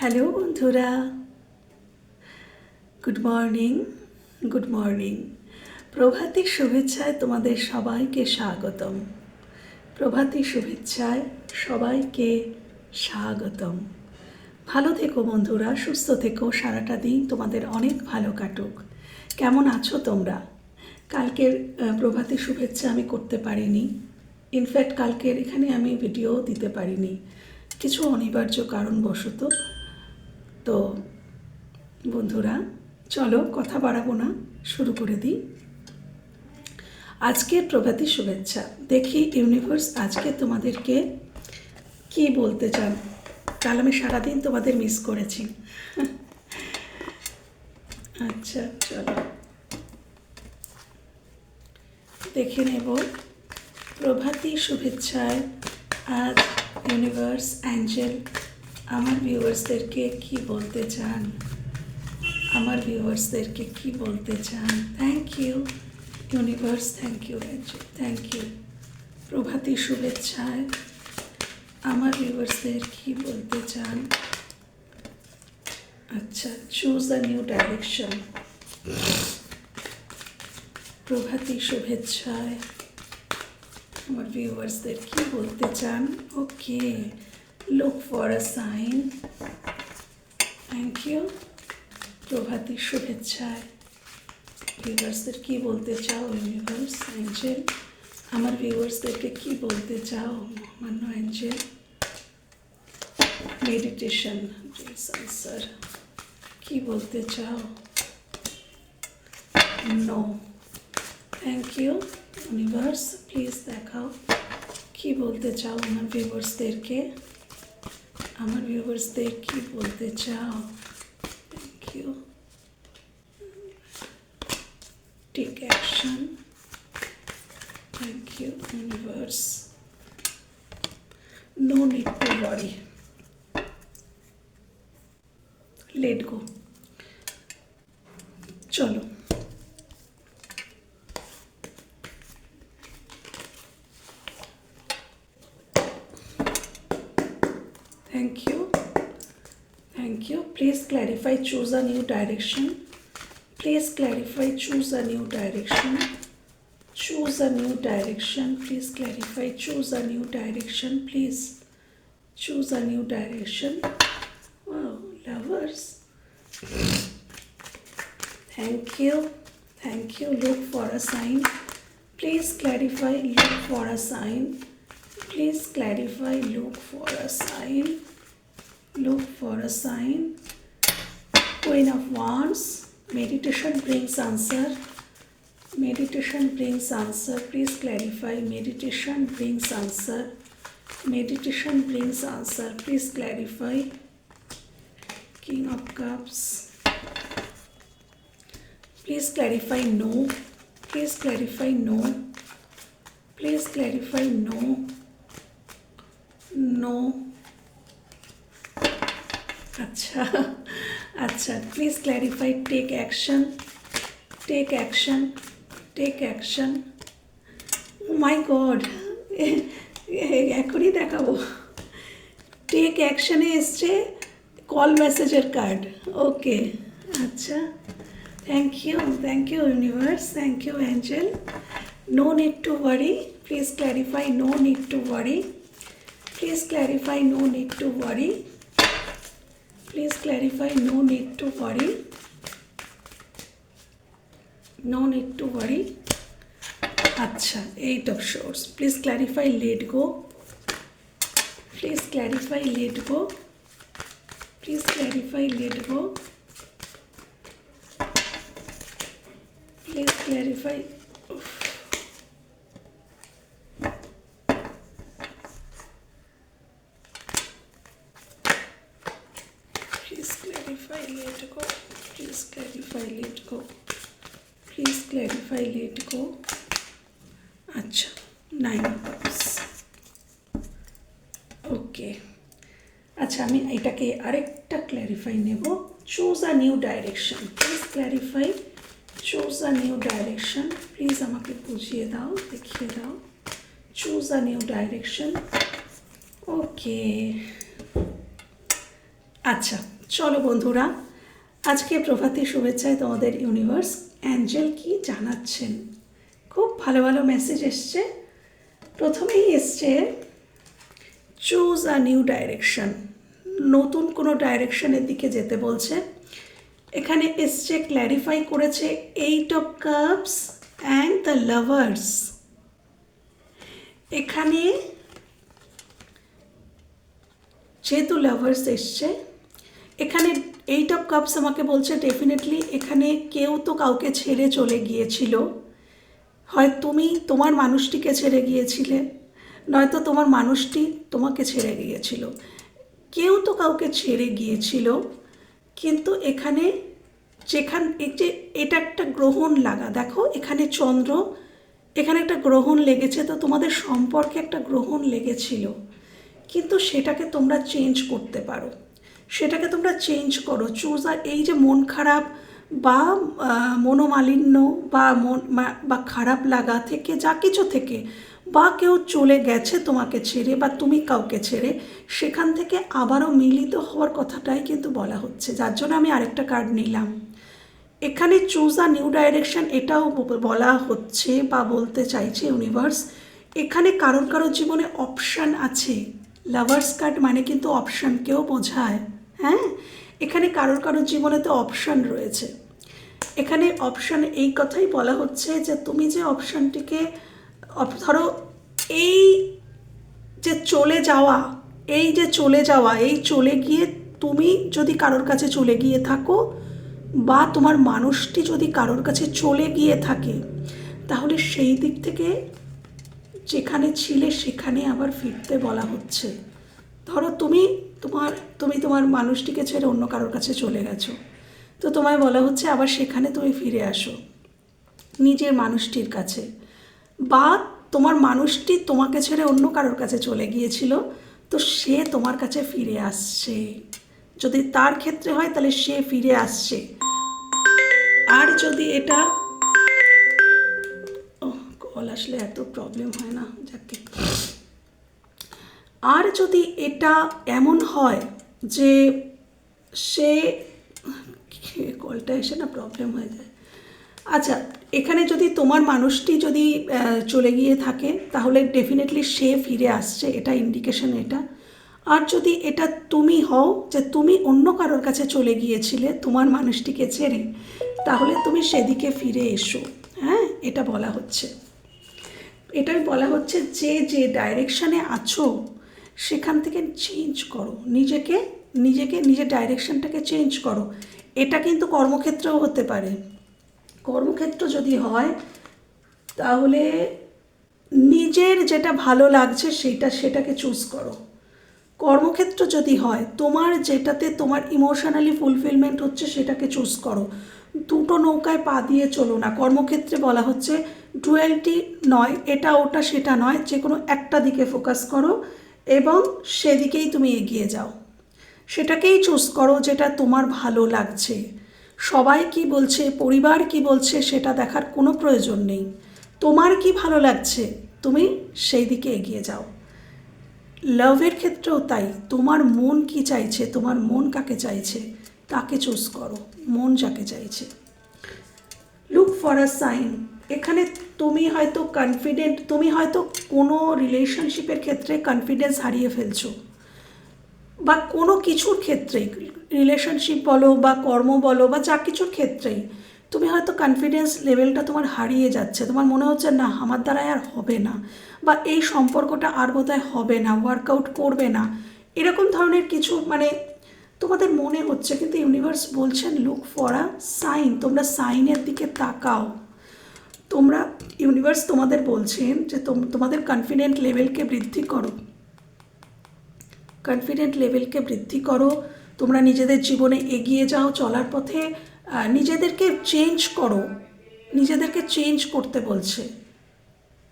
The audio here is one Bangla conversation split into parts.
হ্যালো বন্ধুরা। গুড মর্নিং গুড মর্নিং প্রভাতী শুভেচ্ছায় তোমাদের সবাইকে স্বাগতম। প্রভাতী শুভেচ্ছায় সবাইকে স্বাগতম। ভালো থেকো বন্ধুরা, সুস্থ থেকো, সারাটা দিন তোমাদের অনেক ভালো কাটুক। কেমন আছো তোমরা? কালকের প্রভাতী শুভেচ্ছা আমি করতে পারিনি। ইনফ্যাক্ট কালকের এখানে আমি ভিডিও দিতে পারিনি। কিছু অনিবার্য কারণবশত তো বন্ধুরা, চলো কথা বাড়াবো না, শুরু করে দিই। আজকের প্রভাতী শুভেচ্ছা। দেখি ইউনিভার্স আজকে তোমাদেরকে কি বলতে চান? কাল আমি সারাদিন তোমাদের মিস করেছি। আচ্ছা চলো। দেখে নেব। প্রভাতী শুভেচ্ছায় আজ ইউনিভার্স অ্যাঞ্জেল আমার ভিউয়ার্সদেরকে কি বলতে চান? আমার ভিউয়ার্সদেরকে কি বলতে চান? Thank you universe thank you thank you প্রভাতী শুভেচ্ছায় আমার ভিউয়ার্সদের কি বলতে চান? আচ্ছা চুজ আ নিউ ডাইরেকশন প্রভাতী শুভেচ্ছায় আমার ভিউয়ার্সদের কি বলতে চান? Okay look for a sign thank you প্রভাতী শুভেচ্ছায়। ভিউয়ার্সদের কি বলতে চাও? ইউনিভার্স অ্যাঞ্জেল আমার ভিউয়ার্সদেরকে কি বলতে চাও? মহামান্য অ্যাঞ্জেল মেডিটেশন আনসার কি বলতে চাও? No thank you universe please দেখাও। কি বলতে চাও আমার ভিউয়ার্সদেরকে আমার ভিউয়ার্সদের কি বলতে চাও? Thank you take action thank you universe no need to worry let go চলো। Please clarify, choose a new direction. Please clarify, choose a new direction. Choose a new direction. Please clarify, choose a new direction. Please choose a new direction. Wow, lovers. Thank you. Thank you. Look for a sign. Please clarify, look for a sign. Please clarify, look for a sign. Look for a sign. Queen of Wands. Meditation brings answer. Meditation brings answer. Please clarify. Meditation brings answer. Meditation brings answer. Please clarify. King of Cups. Please clarify no. Please clarify no. Please clarify no. No. अच्छा আচ্ছা please clarify take action take action take action oh my god এখনই দেখাবো। টেক অ্যাকশনে এসছে কল মেসেজের কার্ড ওকে আচ্ছা। Thank you thank you universe thank you angel no need to worry please clarify no need to worry Please clarify, no need to worry. Please clarify, no need to worry. No need to worry. আচ্ছা eight of swords please clarify let go please clarify let go please clarify let go please clarify Please clarify, let go. Please clarify, let go. Please clarify, let go. আচ্ছা নাইন কাপস ওকে আচ্ছা আমি এটাকে আরেকটা ক্ল্যারিফাই নেব। Choose a new direction please clarify choose a new direction please আমাকে বুঝিয়ে দাও দেখিয়ে দাও। Choose a new direction okay আচ্ছা চলো বন্ধুরা। আজকে প্রভাতী শুভেচ্ছায় তোমাদের ইউনিভার্স অ্যাঞ্জেল কি জানাচ্ছেন? খুব ভালো ভালো মেসেজ এসছে। প্রথমেই এসছে চুজ আ নিউ ডাইরেকশন নতুন কোনো ডাইরেকশনের দিকে যেতে বলছে। এখানে এসছে ক্ল্যারিফাই করেছে eight of cups and the lovers এখানে যেহেতু লাভার্স এসছে, এখানে এইট অফ কাপস আমাকে বলছে ডেফিনেটলি এখানে কেউ তো কাউকে ছেড়ে চলে গিয়েছিল। হয় তুমি তোমার মানুষটিকে ছেড়ে গিয়েছিলে, নয়তো তোমার মানুষটি তোমাকে ছেড়ে গিয়েছিল। কেউ তো কাউকে ছেড়ে গিয়েছিল, কিন্তু এখানে যেখান, এই যে এটা একটা গ্রহণ লাগা। দেখো, এখানে চন্দ্র, এখানে একটা গ্রহণ লেগেছে, তো তোমাদের সম্পর্কে একটা গ্রহণ লেগেছিল। কিন্তু সেটাকে তোমরা চেঞ্জ করতে পারো। সেটাকে তোমরা চেঞ্জ করো। চুজ আর এই যে মন খারাপ বা মনোমালিন্য বা, মন বা খারাপ লাগা থেকে, যা কিছু থেকে বা কেউ চলে গেছে তোমাকে ছেড়ে বা তুমি কাউকে ছেড়ে, সেখান থেকে আবারও মিলিত হওয়ার কথাটাই কিন্তু বলা হচ্ছে। যার জন্য আমি আরেকটা কার্ড নিলাম। এখানে চুজ আ নিউ ডাইরেকশন এটাও বলা হচ্ছে বা বলতে চাইছে ইউনিভার্স এখানে কারোর কারোর জীবনে অপশান আছে। লাভার্স কার্ড মানে কিন্তু অপশানকেও বোঝায়। হ্যাঁ? এখানে কারোর কারোর জীবনে তো অপশান রয়েছে। এখানে অপশান এই কথাই বলা হচ্ছে যে, তুমি যে অপশানটিকে ধরো এই যে চলে যাওয়া, এই যে চলে যাওয়া, এই চলে গিয়ে তুমি যদি কারোর কাছে চলে গিয়ে থাকো বা তোমার মানুষটি যদি কারোর কাছে চলে গিয়ে থাকে, তাহলে সেই দিক থেকে যেখানে ছিলে সেখানে আবার ফিরতে বলা হচ্ছে। ধরো তুমি তোমার, তুমি তোমার মানুষটিকে ছেড়ে অন্য কারোর কাছে চলে গেছো। তো তোমায় বলা হচ্ছে আবার সেখানে তুমি ফিরে আসো, নিজের মানুষটির কাছে। বা তোমার মানুষটি তোমাকে ছেড়ে অন্য কারোর কাছে চলে গিয়েছিল, তো সে তোমার কাছে ফিরে আসছে। যদি তার ক্ষেত্রে হয়, তাহলে সে ফিরে আসছে। আর যদি এটা কল আসলে এত প্রবলেম হয় না, যাকে আর যদি এটা এমন হয় যে সে কলটা এসে না প্রবলেম হয়ে যায়। আচ্ছা এখানে যদি তোমার মানুষটি যদি চলে গিয়ে থাকে তাহলে ডেফিনেটলি সে ফিরে আসছে, এটা ইন্ডিকেশন এটা। আর যদি এটা তুমি হও, যে তুমি অন্য কারোর কাছে চলে গিয়েছিলে, তোমার মানুষটিকে ছেড়ে, তাহলে তুমি সেদিকে ফিরে এসো। হ্যাঁ এটা বলা হচ্ছে। এটাই বলা হচ্ছে যে যে ডাইরেকশানে আছো সেখান থেকে চেঞ্জ করো। নিজেকে নিজেকে, নিজের ডাইরেকশনটাকে চেঞ্জ করো। এটা কিন্তু কর্মক্ষেত্রেও হতে পারে। কর্মক্ষেত্র যদি হয়, তাহলে নিজের যেটা ভালো লাগছে সেটা, সেটাকে চুজ করো। কর্মক্ষেত্র যদি হয়, তোমার যেটাতে তোমার ইমোশনালি ফুলফিলমেন্ট হচ্ছে সেটাকে চুজ করো। দুটো নৌকায় পা দিয়ে চলো না। কর্মক্ষেত্রে বলা হচ্ছে ডুয়েলটি নয়, এটা ওটা, সেটা নয়। যে কোনো একটা দিকে ফোকাস করো। এবং সেদিকেই তুমি এগিয়ে যাও। সেটাকেই চুজ করো যেটা তোমার ভালো লাগছে। সবাই কি বলছে, পরিবার কি বলছে, সেটা দেখার কোনো প্রয়োজন নেই। তোমার কি ভালো লাগছে, তুমি সেই দিকে এগিয়ে যাও। লাভের ক্ষেত্রেও তাই, তোমার মন কি চাইছে, তোমার মন কাকে চাইছে, তাকে চুজ করো, মন যাকে চাইছে। লুক ফর আ সাইন এখানে তুমি হয়তো কনফিডেন্ট তুমি হয়তো কোনো রিলেশনশিপের ক্ষেত্রে কনফিডেন্স হারিয়ে ফেলছো। বা কোনো কিছুর ক্ষেত্রেই রিলেশনশিপ বলো বা কর্ম বলো বা যা কিছুর ক্ষেত্রেই, তুমি হয়তো কনফিডেন্স লেভেলটা তোমার হারিয়ে যাচ্ছে। তোমার মনে হচ্ছে, না, আমার দ্বারাই আর হবে না বা এই সম্পর্কটা আর বোধহয় হবে না ওয়ার্কআউট করবে না। এরকম ধরনের কিছু মানে তোমাদের মনে হচ্ছে, কিন্তু ইউনিভার্স বলছেন লুক ফর আ সাইন তোমরা সাইনের দিকে তাকাও। তোমরা ইউনিভার্স তোমাদের বলছেন যে তোম- তোমাদের কনফিডেন্ট লেভেলকে বৃদ্ধি করো। কনফিডেন্ট লেভেলকে বৃদ্ধি করো, তোমরা নিজেদের জীবনে এগিয়ে যাও চলার পথে নিজেদেরকে চেঞ্জ করো, নিজেদেরকে চেঞ্জ করতে বলছে।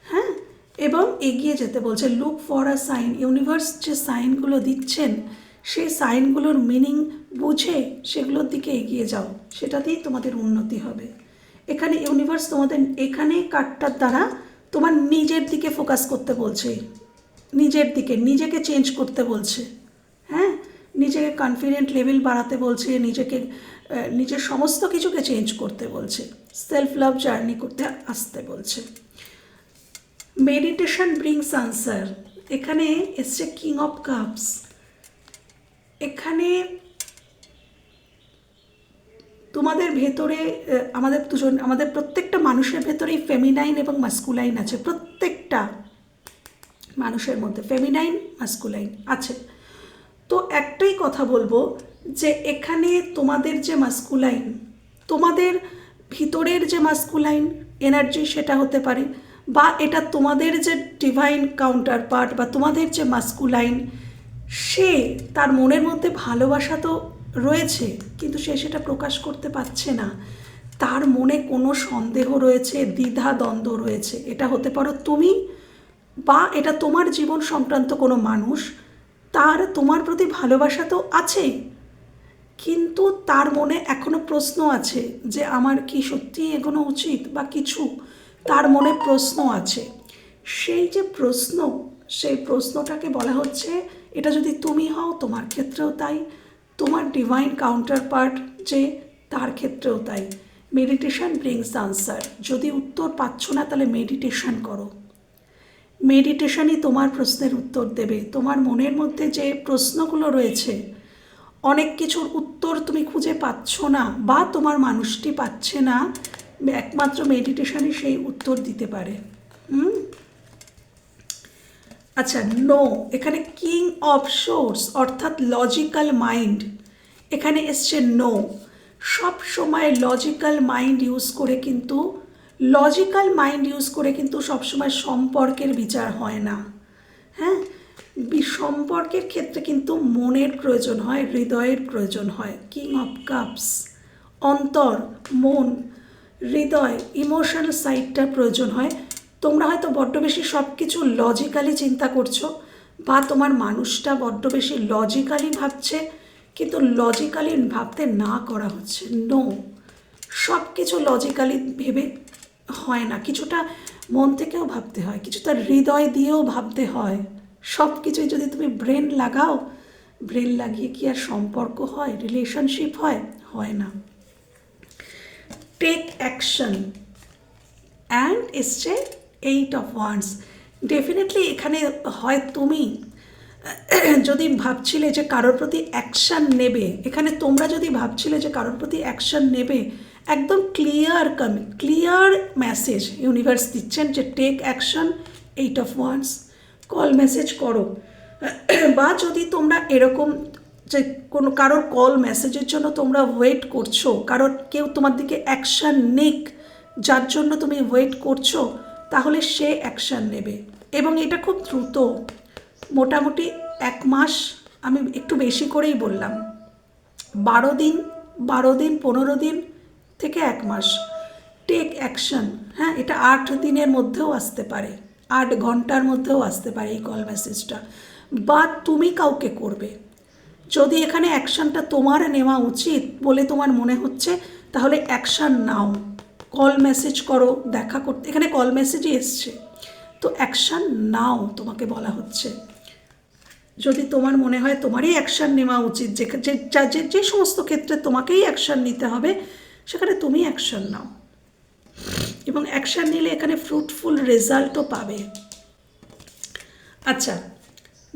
হ্যাঁ? এবং এগিয়ে যেতে বলছে। Look for a sign universe যে সাইনগুলো দিচ্ছেন, সেই সাইনগুলোর মিনিং বুঝে সেগুলোর দিকে এগিয়ে যাও। সেটাতেই তোমাদের উন্নতি হবে। এখানে ইউনিভার্স তোমাদের এখানে কার্ডটার দ্বারা তোমার নিজের দিকে ফোকাস করতে বলছে। নিজের দিকে, নিজেকে চেঞ্জ করতে বলছে। হ্যাঁ? নিজেকে কনফিডেন্ট লেভেল বাড়াতে বলছে, নিজেকে নিজের সমস্ত কিছুকে চেঞ্জ করতে বলছে। সেলফ লাভ জার্নি করতে আসতে বলছে। মেডিটেশন ব্রিংস আনসার এখানে এসছে কিং অফ কাপস এখানে তোমাদের ভেতরে আমাদের দুজন, আমাদের প্রত্যেকটা মানুষের ভেতরেই ফেমিনাইন এবং মাস্কুলাইন আছে। প্রত্যেকটা মানুষের মধ্যে ফেমিনাইন মাস্কুলাইন আছে। তো একটাই কথা বলব যে এখানে তোমাদের যে মাস্কুলাইন তোমাদের ভিতরের যে মাস্কুলাইন এনার্জি সেটা হতে পারে, বা এটা তোমাদের যে ডিভাইন কাউন্টার পার্ট বা তোমাদের যে মাস্কুলাইন সে তার মনের মধ্যে ভালোবাসা তো রয়েছে, কিন্তু সে সেটা প্রকাশ করতে পারছে না। তার মনে কোনো সন্দেহ রয়েছে, দ্বিধা, দ্বন্দ্ব রয়েছে। এটা হতে পারো তুমি বা এটা তোমার জীবন সংক্রান্ত কোনো মানুষ। তার, তোমার প্রতি ভালোবাসা তো আছেই কিন্তু তার মনে এখনও প্রশ্ন আছে যে আমার কি সত্যি এগোনো উচিত বা কিছু। তার মনে প্রশ্ন আছে। সেই যে প্রশ্ন, সেই প্রশ্নটাকে বলা হচ্ছে, এটা যদি তুমি হও, তোমার ক্ষেত্রেও তাই। তোমার ডিভাইন কাউন্টার পার্ট যে, তার ক্ষেত্রেও তাই। মেডিটেশন ব্রিংস আনসার যদি উত্তর পাচ্ছ না, তাহলে মেডিটেশন করো। মেডিটেশনই তোমার প্রশ্নের উত্তর দেবে। তোমার মনের মধ্যে যে প্রশ্নগুলো রয়েছে, অনেক কিছুর উত্তর তুমি খুঁজে পাচ্ছ না বা তোমার মানুষটি পাচ্ছে না, একমাত্র মেডিটেশনই সেই উত্তর দিতে পারে। হুম? আচ্ছা নো এখানে কিং অফ সোর্স অর্থাৎ লজিক্যাল মাইন্ড এখানে এসছে নো সব সময় লজিক্যাল মাইন্ড ইউজ করে কিন্তু লজিক্যাল মাইন্ড ইউজ করে কিন্তু সবসময় সম্পর্কের বিচার হয় না। হ্যাঁ? সম্পর্কের ক্ষেত্রে কিন্তু মনের প্রয়োজন হয়, হৃদয়ের প্রয়োজন হয়। কিং অফ কাপস অন্তর, মন, হৃদয় ইমোশনাল সাইডটা প্রয়োজন হয়। তোমরা হয়তো বড্ড বেশি সব কিছু লজিক্যালি চিন্তা করছ, বা তোমার মানুষটা বড্ড বেশি লজিক্যালি ভাবছে, কিন্তু লজিক্যালি ভাবতে না করা হচ্ছে। নো সব কিছু লজিক্যালি ভেবে হয় না। কিছুটা মন থেকেও ভাবতে হয়, কিছুটা হৃদয় দিয়েও ভাবতে হয়। সব কিছুই যদি তুমি ব্রেন লাগাও ব্রেন লাগিয়ে কি আর সম্পর্ক হয় রিলেশনশিপ হয়? হয় না। টেক অ্যাকশন অ্যান্ড এসছে এইট অফ ওয়ান্স ডেফিনেটলি এখানে হয় তুমি। যদি ভাবছিলে যে কারোর প্রতি অ্যাকশান নেবে, এখানে তোমরা যদি ভাবছিলে যে কারোর প্রতি অ্যাকশান নেবে, একদম ক্লিয়ার কমি ক্লিয়ার মেসেজ ইউনিভার্স দিচ্ছেন যে take action eight of wands call message করো। বা যদি তোমরা এরকম যে কোনো, কারোর কল মেসেজের জন্য তোমরা ওয়েট করছ, কারোর কেউ তোমার দিকে অ্যাকশান নিক, যার জন্য তুমি ওয়েট করছ তাহলে সে অ্যাকশান নেবে। এবং এটা খুব দ্রুত, মোটামুটি এক মাস আমি একটু বেশি করেই বললাম। বারো দিন বারো দিন, পনেরো দিন থেকে এক মাস। টেক অ্যাকশন হ্যাঁ এটা আট দিনের মধ্যেও আসতে পারে। আট ঘণ্টার মধ্যেও আসতে পারে এই কল মেসেজটা বা তুমি কাউকে করবে। যদি এখানে অ্যাকশানটা তোমার নেওয়া উচিত বলে তোমার মনে হচ্ছে, তাহলে অ্যাকশান নাও। কল মেসেজ করো, দেখা করতে, এখানে কল মেসেজই এসছে। তো অ্যাকশান নাও তোমাকে বলা হচ্ছে। যদি তোমার মনে হয় তোমারই অ্যাকশান নেওয়া উচিত, যে যে যা- সমস্ত ক্ষেত্রে তোমাকেই অ্যাকশান নিতে হবে, সেখানে তুমি অ্যাকশান নাও। এবং অ্যাকশান নিলে এখানে ফ্রুটফুল রেজাল্টও পাবে। আচ্ছা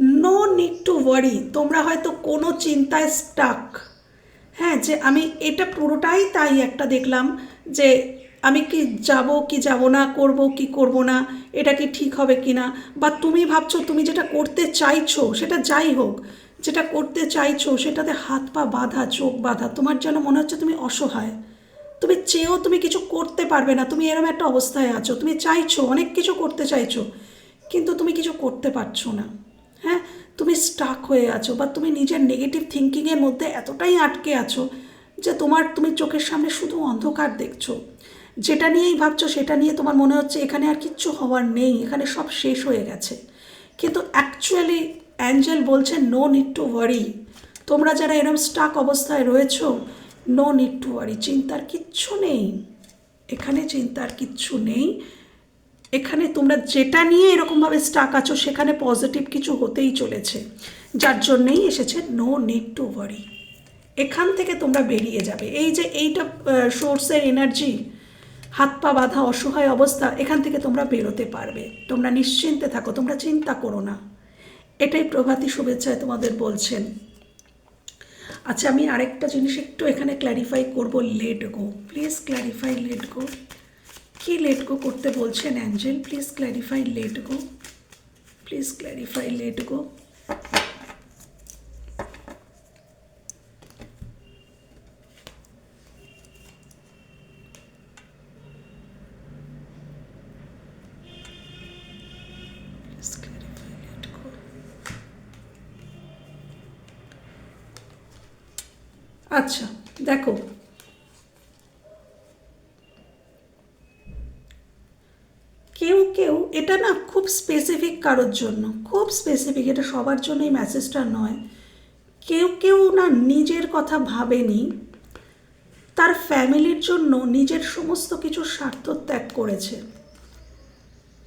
নো নিড টু ওয়ারি তোমরা হয়তো কোনো চিন্তায় স্টাক হ্যাঁ যে আমি এটা পুরোটাই তাই একটা দেখলাম, যে আমি কি যাব কি যাব না, করব, কি করব না, এটা কি ঠিক হবে কি না? বা তুমি ভাবছ, তুমি যেটা করতে চাইছো, সেটা যাই হোক, যেটা করতে চাইছো, সেটাতে হাত পা বাঁধা, চোখ বাঁধা, তোমার যেন মনে হচ্ছে তুমি অসহায়। তুমি চেয়েও তুমি কিছু করতে পারবে না, তুমি এরকম একটা অবস্থায় আছো, তুমি চাইছো, অনেক কিছু করতে চাইছো, কিন্তু তুমি কিছু করতে পারছ না। হ্যাঁ? তুমি স্টাক হয়ে আছো বা তুমি নিজের নেগেটিভ থিঙ্কিংয়ের মধ্যে এতটাই আটকে আছো যে তোমার, তুমি চোখের সামনে শুধু অন্ধকার দেখছ। যেটা নিয়েই ভাবছ, সেটা নিয়ে তোমার মনে হচ্ছে এখানে আর কিচ্ছু হওয়ার নেই, এখানে সব শেষ হয়ে গেছে। কিন্তু অ্যাকচুয়ালি অ্যাঞ্জেল বলছে নো নিড টু ওয়ারি তোমরা যারা এরম স্টাক অবস্থায় রয়েছো নো নিড টু ওয়ারি চিন্তার কিচ্ছু নেই। এখানে চিন্তার কিচ্ছু নেই। এখানে তোমরা যেটা নিয়ে এরকমভাবে স্টাক আছো, সেখানে পজিটিভ কিছু হতেই চলেছে। যার জন্যেই এসেছে নো নিড টু ওয়ারি এখান থেকে তোমরা বেরিয়ে যাবে। এই যে এইটা সোর্সের এনার্জি হাত পা বাঁধা অসহায় অবস্থা এখান থেকে তোমরা বেরোতে পারবে। তোমরা নিশ্চিন্তে থাকো, তোমরা চিন্তা করো না। এটাই প্রভাতী শুভেচ্ছায় তোমাদের বলছেন। আচ্ছা আমি আরেকটা জিনিস একটু এখানে ক্ল্যারিফাই করব let go please clarify let go key let go করতে বলছেন angel? Please clarify let go please clarify let go দেখো কেউ কেউ, এটা না খুব স্পেসিফিক কারোর জন্য, খুব স্পেসিফিক এটা সবার জন্য এই মেসেজটা নয়। কেউ কেউ না নিজের কথা ভাবেনি, তার ফ্যামিলির জন্য নিজের সমস্ত কিছু স্বার্থ ত্যাগ করেছে।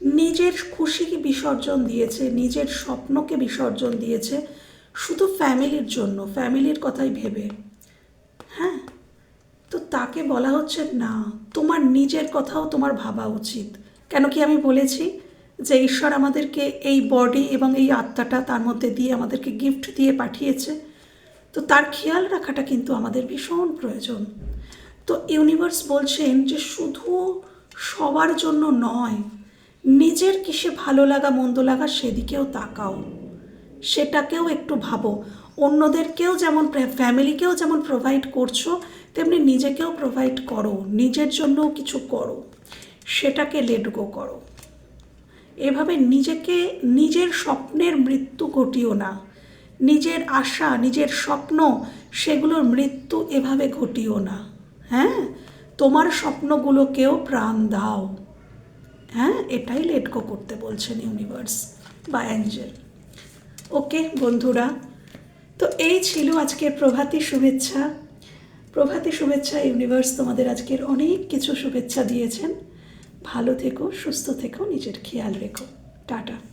নিজের খুশিকে বিসর্জন দিয়েছে, নিজের স্বপ্নকে বিসর্জন দিয়েছে, শুধু ফ্যামিলির জন্য ফ্যামিলির কথাই ভেবে। হ্যাঁ তো তাকে বলা হচ্ছে না, তোমার নিজের কথাও তোমার ভাবা উচিত। কেন কি আমি বলেছি যে ঈশ্বর আমাদেরকে এই বডি এবং এই আত্মাটা তার মধ্যে দিয়ে আমাদেরকে গিফট দিয়ে পাঠিয়েছে। তো তার খেয়াল রাখাটা কিন্তু আমাদের ভীষণ প্রয়োজন। তো ইউনিভার্স বলছেন যে শুধু সবার জন্য নয়, নিজের কিসে ভালো লাগা, মন্দ লাগা সেদিকেও তাকাও। সেটাকেও একটু ভাবো। অন্যদেরকেও যেমন ফ্যামিলিকেও যেমন প্রোভাইড করছ, তেমনি নিজেকেও প্রোভাইড করো, নিজের জন্যও কিছু করো, সেটাকে লেট গো করো। এভাবে নিজেকে, নিজের স্বপ্নের মৃত্যু ঘটিও না। নিজের আশা, নিজের স্বপ্ন, সেগুলোর মৃত্যু এভাবে ঘটিও না। হ্যাঁ? তোমার স্বপ্নগুলোকেও প্রাণ দাও। হ্যাঁ? এটাই লেট গো করতে বলছেন ইউনিভার্স বা অ্যাঞ্জেল ওকে বন্ধুরা তো এই ছিল আজকের প্রভাতী শুভেচ্ছা। প্রভাতী শুভেচ্ছা ইউনিভার্স তোমাদের আজকের অনেক কিছু শুভেচ্ছা দিয়েছেন। ভালো থেকো, সুস্থ থেকো, নিজের খেয়াল রেখো। টাটা।